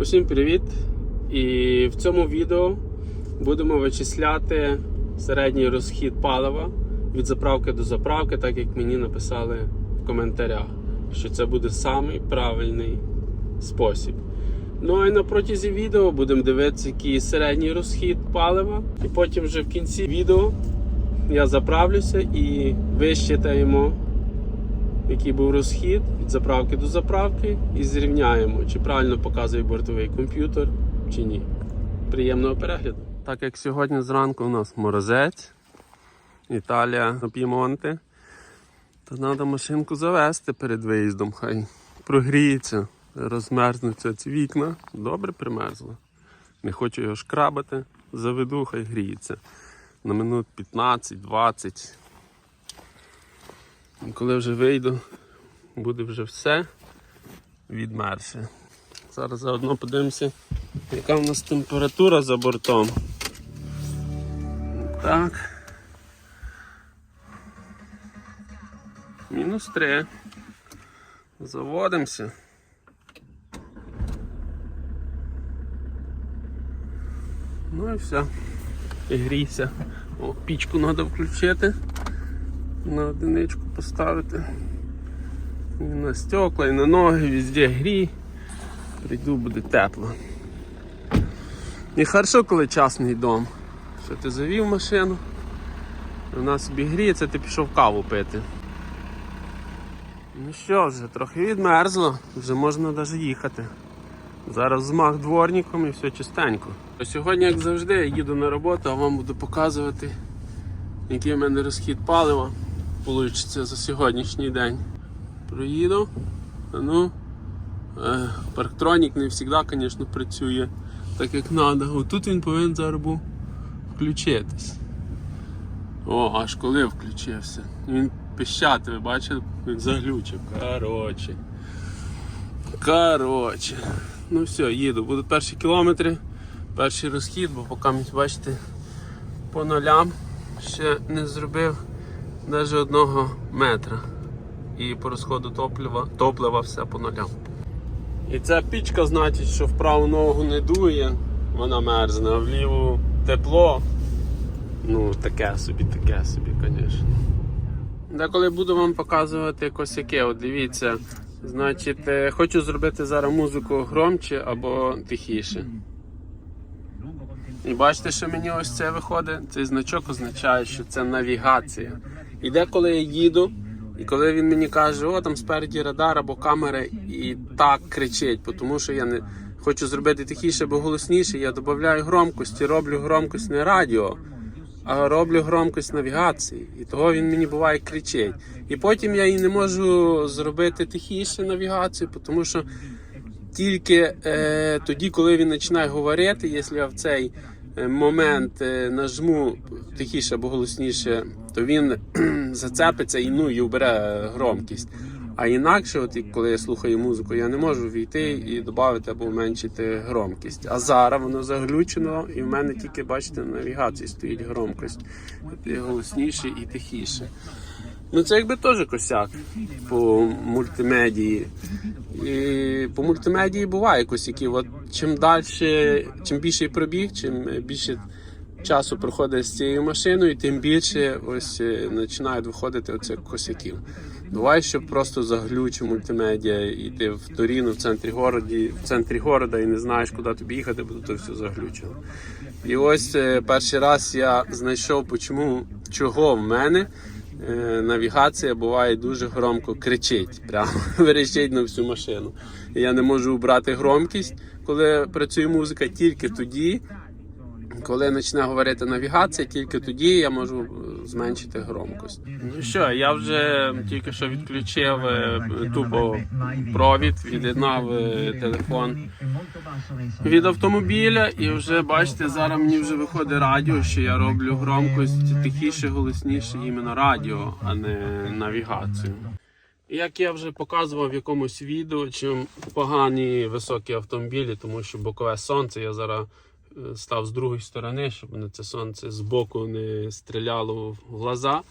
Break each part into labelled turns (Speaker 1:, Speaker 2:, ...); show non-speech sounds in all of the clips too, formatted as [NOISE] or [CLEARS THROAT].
Speaker 1: Усім привіт! І в цьому відео будемо вичисляти середній розхід палива від заправки до заправки, так як мені написали в коментарях, що це буде самий правильний спосіб. Ну і на протязі відео будемо дивитися, який середній розхід палива. І потім вже в кінці відео я заправлюся і вищитаємо який був розхід від заправки до заправки, і зрівняємо, чи правильно показує бортовий комп'ютер, чи ні. Приємного перегляду. Так як сьогодні зранку у нас морозець, Італія на П'ємонте, то треба машинку завести перед виїздом, хай прогріється, розмерзнуться ці вікна. Добре примерзло. Не хочу його шкрабати, заведу, хай гріється. На минут 15-20. Коли вже вийду, буде вже все відмерше. Зараз заодно подивимося, яка в нас температура за бортом. Так. Мінус 3. Заводимося. Ну і все. І грійся. О, пічку треба включити на одиничку поставити. І на стекла, і на ноги, везде грій. Прийду, буде тепло. І хорошо, коли частний дом. Що ти завів машину, вона собі гріється, ти пішов каву пити. Ну що вже, трохи відмерзло, вже можна навіть їхати. Зараз змах дворником і все чистенько. Сьогодні, як завжди, я їду на роботу, а вам буду показувати, який в мене розхід палива получиться за сьогоднішній день. Проїду. Ну, е, парктронік не завжди, звісно, працює так, як треба. Отут він повинен зараз був включитись. О, аж коли включився. Він пищати, ви бачили, він заглючив. Коротше. Коротше. Ну все, їду. Будуть перші кілометри, перший розхід, бо поки бачите, по нулям ще не зробив навіть одного метра. І по розходу топлива, топлива все по нулям. І ця пічка значить, що в праву ногу не дує, вона мерзне, а в ліву тепло. Ну, таке собі, таке собі, звісно. Деколи буду вам показувати косяки, от дивіться. Значить, е, хочу зробити зараз музику громче або тихіше. І бачите, що мені ось це виходить? Цей значок означає, що це навігація. І деколи я їду, і коли він мені каже, о, там спереді радар або камера, і так кричить, тому що я не хочу зробити тихіше або голосніше, я додаю громкості, роблю громкость не радіо, а роблю громкость навігації. І того він мені буває кричить. І потім я і не можу зробити тихіше навігацію, тому що тільки е, тоді, коли він починає говорити, якщо я в цей е, момент е, нажму тихіше або голосніше, то він [CLEARS THROAT] зацепиться і ну і вбере громкість. А інакше, от коли я слухаю музику, я не можу війти і додати або зменшити громкість. А зараз воно заглючено, і в мене тільки, бачите, на навігації стоїть громкость. Голосніше і тихіше. Ну це якби теж косяк по мультимедії. І по мультимедії буває косяки. От чим далі, чим більший пробіг, чим більше часу проходить з цією машиною, тим більше ось е, починають виходити оцих косяків. Буває, що просто заглючить мультимедіа, і ти в Торіно, в центрі городі, в центрі города і не знаєш, куди тобі їхати, бо то все заглючило. І ось е, перший раз я знайшов, почому, чого в мене е, навігація буває дуже громко кричить, прямо [LAUGHS] верещить на всю машину. І я не можу убрати громкість, коли працює музика, тільки тоді, коли почне говорити навігація, тільки тоді я можу е, зменшити громкость. Ну що, я вже тільки що відключив е, тупо провід, від'єднав е, телефон від автомобіля, і вже бачите, зараз мені вже виходить радіо, що я роблю громкость тихіше, голосніше іменно радіо, а не навігацію. Як я вже показував в якомусь відео, чим погані високі автомобілі, тому що бокове сонце я зараз став з другої сторони, щоб на це сонце з боку не стріляло в глаза.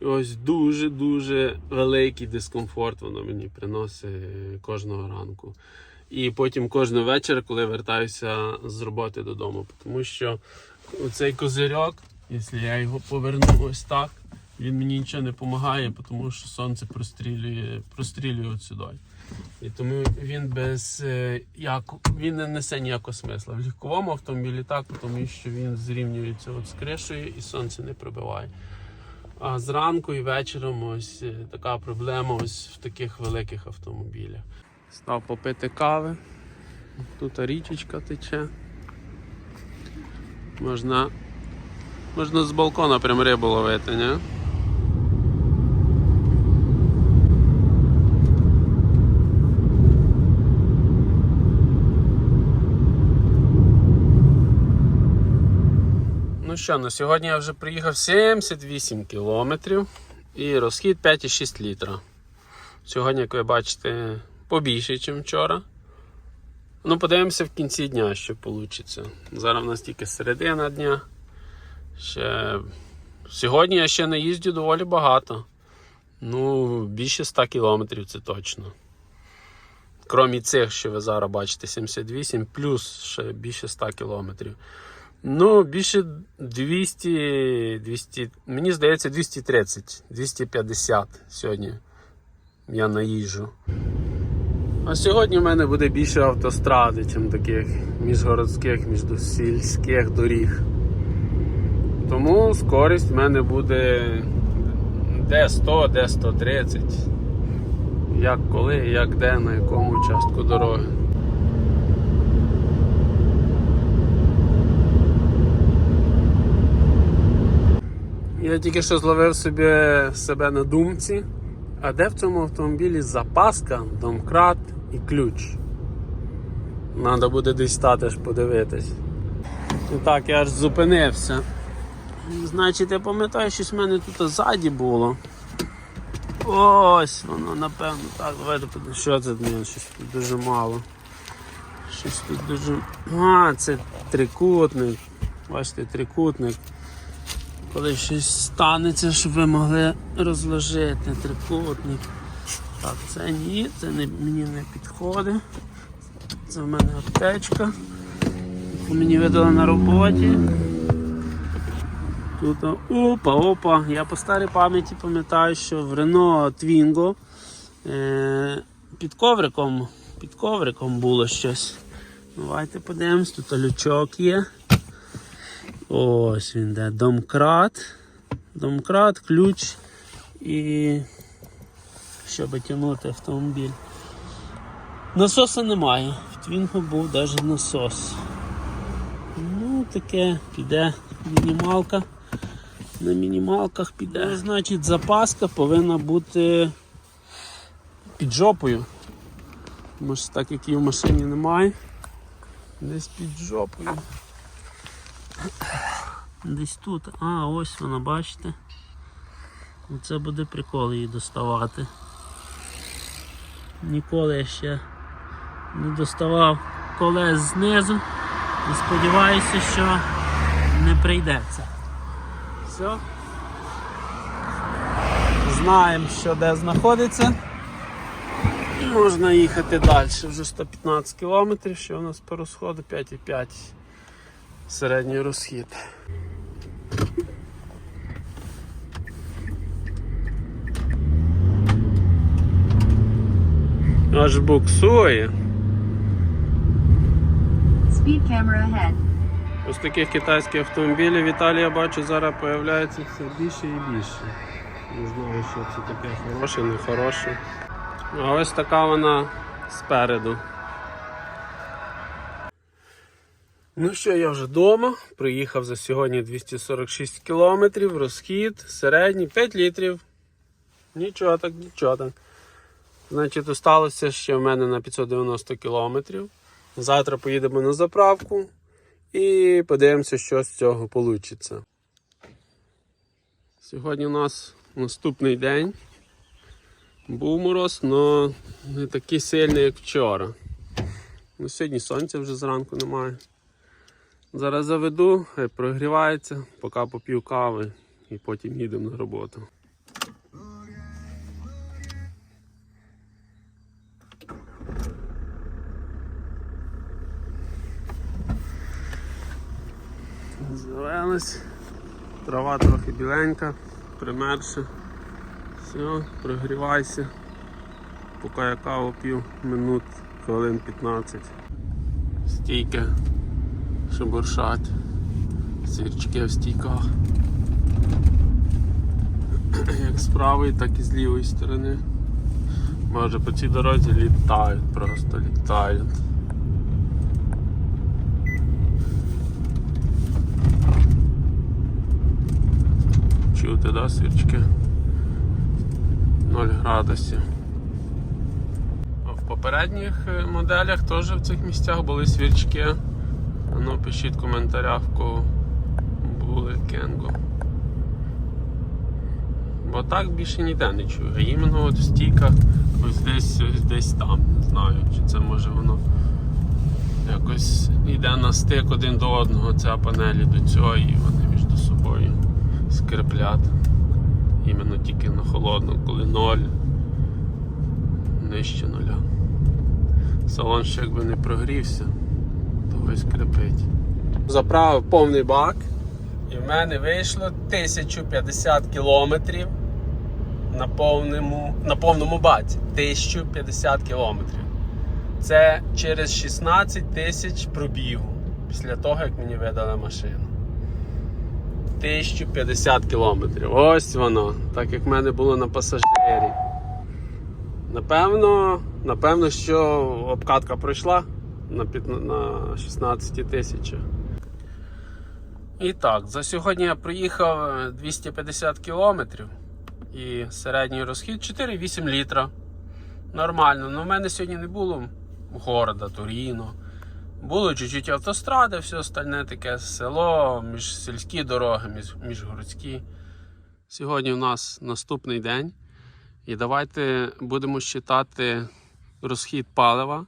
Speaker 1: І ось дуже-дуже великий дискомфорт воно мені приносить кожного ранку. І потім кожен вечір, коли вертаюся з роботи додому. Тому що цей козирьок, якщо я його поверну ось так, він мені нічого не допомагає, тому що сонце прострілює, прострілює от сюди. І тому він без е, як, він не несе ніякого смисла. В легковому автомобілі так, тому що він зрівнюється от з кришею і сонце не пробиває. А зранку і вечором ось е, така проблема ось в таких великих автомобілях. Став попити кави. Тут річечка тече. Можна, можна з балкона прям рибу ловити, ні? Що, на сьогодні я вже приїхав 78 кілометрів і розхід 5,6 літра. Сьогодні, як ви бачите, побільше, ніж вчора. Ну, подивимося в кінці дня, що вийде. Зараз в нас тільки середина дня. Ще... Сьогодні я ще не їздю доволі багато. Ну, більше 100 кілометрів це точно. Крім цих, що ви зараз бачите, 78, плюс ще більше 100 кілометрів. Ну, більше 200, 200, мені здається, 230, 250 сьогодні я наїжджу. А сьогодні в мене буде більше автостради, ніж таких міжгородських, міжсільських доріг. Тому скорість в мене буде де 100, де 130. Як коли, як де, на якому участку дороги. Я тільки що зловив собі себе на думці. А де в цьому автомобілі запаска, домкрат і ключ? Треба буде десь стати ж подивитись. І так, я аж зупинився. Значить, я пам'ятаю, щось в мене тут ззаді було. Ось воно, напевно. Так, давайте що це Блін, щось тут дуже мало. Щось тут дуже. А, це трикутник. Бачите, трикутник. Коли щось станеться, щоб ви могли розложити трикутник. Так, це ні, це не, мені не підходить. Це в мене аптечка. яку Мені видали на роботі. Тут опа, опа. Я по старій пам'яті пам'ятаю, що в Renault Twingo е, під ковриком, під ковриком було щось. Давайте подивимось, тут лючок є. Ось він де. Домкрат. Домкрат, ключ і щоб тягнути автомобіль. Насоса немає. В Твінго був навіть насос. Ну, таке піде мінімалка. На мінімалках піде. Ну, значить, запаска повинна бути під жопою. Може так як її в машині немає. Десь під жопою. Десь тут. А, ось вона, бачите. Оце буде прикол її доставати. Ніколи я ще не доставав колес знизу і сподіваюся, що не прийдеться. Все. Знаємо, що де знаходиться. Можна їхати далі. Вже 115 кілометрів, що у нас по розходу 5,5 середній розхід. Аж буксує.
Speaker 2: Speed camera ahead.
Speaker 1: Ось таких китайських автомобілів в Італії я бачу зараз появляється все більше і більше. Не знаю, що це таке хороше, не хороше. А ось така вона спереду. Ну що, я вже вдома. Приїхав за сьогодні 246 кілометрів, розхід, середній 5 літрів. Нічого так, нічого так. Значить, осталося ще в мене на 590 кілометрів. Завтра поїдемо на заправку і подивимося, що з цього вийде. Сьогодні у нас наступний день. Був мороз, але не такий сильний, як вчора. Ну, Сьогодні сонця вже зранку немає. Зараз заведу, прогрівається, поки поп'ю кави і потім їдемо на роботу. Зеленось. Трава трохи біленька, примерша. Все, прогрівайся. Поки я каву п'ю, минут хвилин 15. Стійки шебуршать. Сірчки в стійках. Як з правої, так і з лівої сторони. Може по цій дорозі літають, просто літають. Чути, да, свірчки? 0 градусів. В попередніх е, моделях теж в цих місцях були свірчки. Ну, пишіть в коментарях, в кого були Кенго. Бо так більше ніде не чую. А іменно от в стійках ось десь, ось десь там. Не знаю, чи це може воно якось йде на стик один до одного, ця панелі до цього, і вони між собою скреплять. Іменно тільки на холодно, коли ноль, нижче нуля. Салон ще якби не прогрівся, то ось скрипить. Заправив повний бак. І в мене вийшло 1050 кілометрів на повному, на повному баці. 1050 кілометрів. Це через 16 тисяч пробігу після того, як мені видали машину. 1050 кілометрів. Ось воно, так як в мене було на пасажирі. Напевно, напевно, що обкатка пройшла на, п'ятна- на 16 тисячах. І так, за сьогодні я проїхав е, 250 кілометрів і середній розхід 4,8 літра. Нормально. Ну, в мене сьогодні не було города, Туріно. Було чуть-чуть автостради, все остальне таке село, між сільські дороги, між, міжгородські. Сьогодні у нас наступний день. І давайте будемо считати розхід палива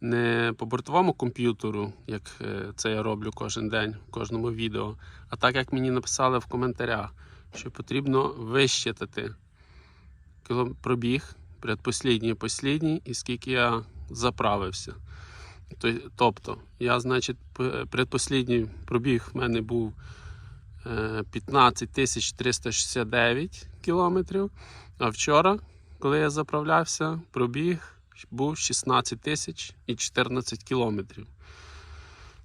Speaker 1: не по бортовому комп'ютеру, як е, це я роблю кожен день в кожному відео, а так як мені написали в коментарях, що потрібно вищитати пробіг предпослідній, послідній, і скільки я заправився. То- Тобто, я, значить, предпослідній пробіг в мене був е, 15 369 кілометрів. А вчора, коли я заправлявся, пробіг був 16 тисяч і 14 кілометрів.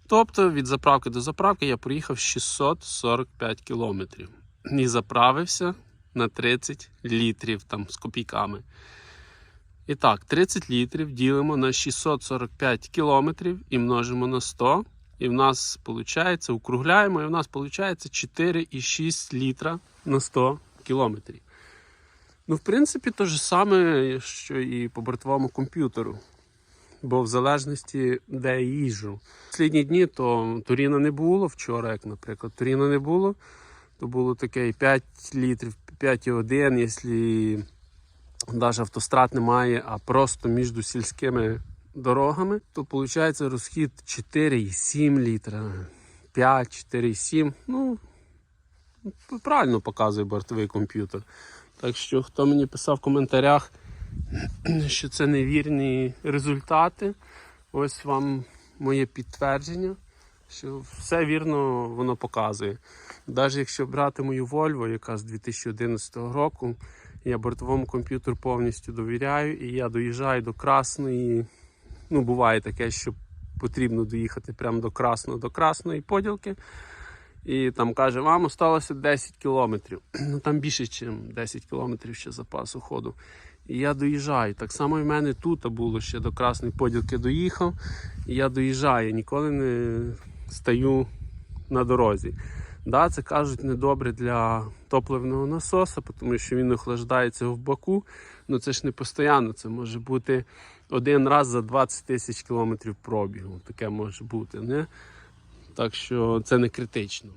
Speaker 1: Тобто від заправки до заправки я проїхав 645 кілометрів. І заправився на 30 літрів там з копійками. І так, 30 літрів ділимо на 645 кілометрів і множимо на 100. І в нас виходить, округляємо, і в нас виходить 4,6 літра на 100 кілометрів. Ну, в принципі, те ж саме, що і по бортовому комп'ютеру. Бо в залежності, де я їжджу. Останні дні то Туріна не було вчора, як, наприклад, Туріна не було, то було таке 5 літрів, 5,1, якщо навіть автострад немає, а просто між сільськими дорогами, то виходить розхід 4,7 літра, 5, 4,7. Ну, правильно показує бортовий комп'ютер. Так що, хто мені писав в коментарях, [CLEARS THROAT] що це невірні результати, ось вам моє підтвердження, що все вірно воно показує. Навіть якщо брати мою Volvo, яка з 2011 року, я бортовому комп'ютеру повністю довіряю, і я доїжджаю до Красної. Ну, буває таке, що потрібно доїхати прямо до Красного, до Красної поділки. І там каже, вам осталося 10 кілометрів. [CLEARS THROAT] Ну там більше, ніж 10 кілометрів ще запасу ходу. І я доїжджаю. Так само і в мене тут було ще до Красної поділки доїхав. І я доїжджаю, ніколи не стаю на дорозі. Да, це кажуть недобре для топливного насоса, тому що він охлаждається в баку. Ну це ж не постійно, це може бути один раз за 20 тисяч кілометрів пробігу. Таке може бути. Не? Так що це не критично.